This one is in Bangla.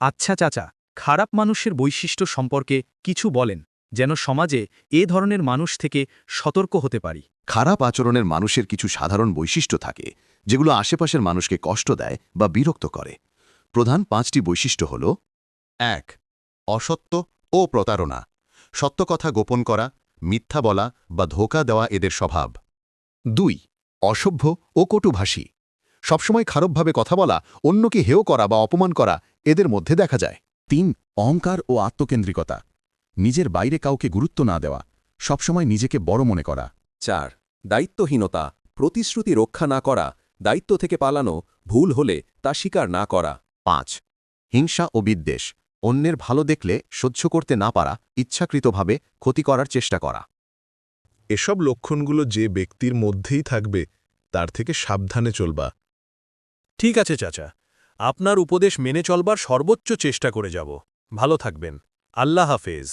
আচ্ছা চাচা, খারাপ মানুষের বৈশিষ্ট্য সম্পর্কে কিছু বলেন, যেন সমাজে এ ধরনের মানুষ থেকে সতর্ক হতে পারি। খারাপ আচরণের মানুষের কিছু সাধারণ বৈশিষ্ট্য থাকে, যেগুলো আশেপাশের মানুষকে কষ্ট দেয় বা বিরক্ত করে। প্রধান পাঁচটি বৈশিষ্ট্য হল, এক, অসত্য ও প্রতারণা। সত্য কথা গোপন করা, মিথ্যা বলা বা ধোকা দেওয়া এদের স্বভাব। দুই, অসভ্য ও কটুভাষী। সবসময় খারাপভাবে কথা বলা, অন্যকে হেয় করা বা অপমান করা এদের মধ্যে দেখা যায়। তিন, অহংকার ও আত্মকেন্দ্রিকতা। নিজের বাইরে কাউকে গুরুত্ব না দেওয়া, সবসময় নিজেকে বড় মনে করা। চার, দায়িত্বহীনতা। প্রতিশ্রুতি রক্ষা না করা, দায়িত্ব থেকে পালানো, ভুল হলে তা স্বীকার না করা। পাঁচ, হিংসা ও বিদ্বেষ। অন্যের ভালো দেখলে সহ্য করতে না পারা, ইচ্ছাকৃতভাবে ক্ষতি করার চেষ্টা করা। এসব লক্ষণগুলো যে ব্যক্তির মধ্যেই থাকবে, তার থেকে সাবধানে চলবা। ঠিক আছে, চাচা। আপনার উপদেশ মেনে চলবার সর্বোচ্চ চেষ্টা করে যাব। ভালো থাকবেন। আল্লাহ হাফেজ।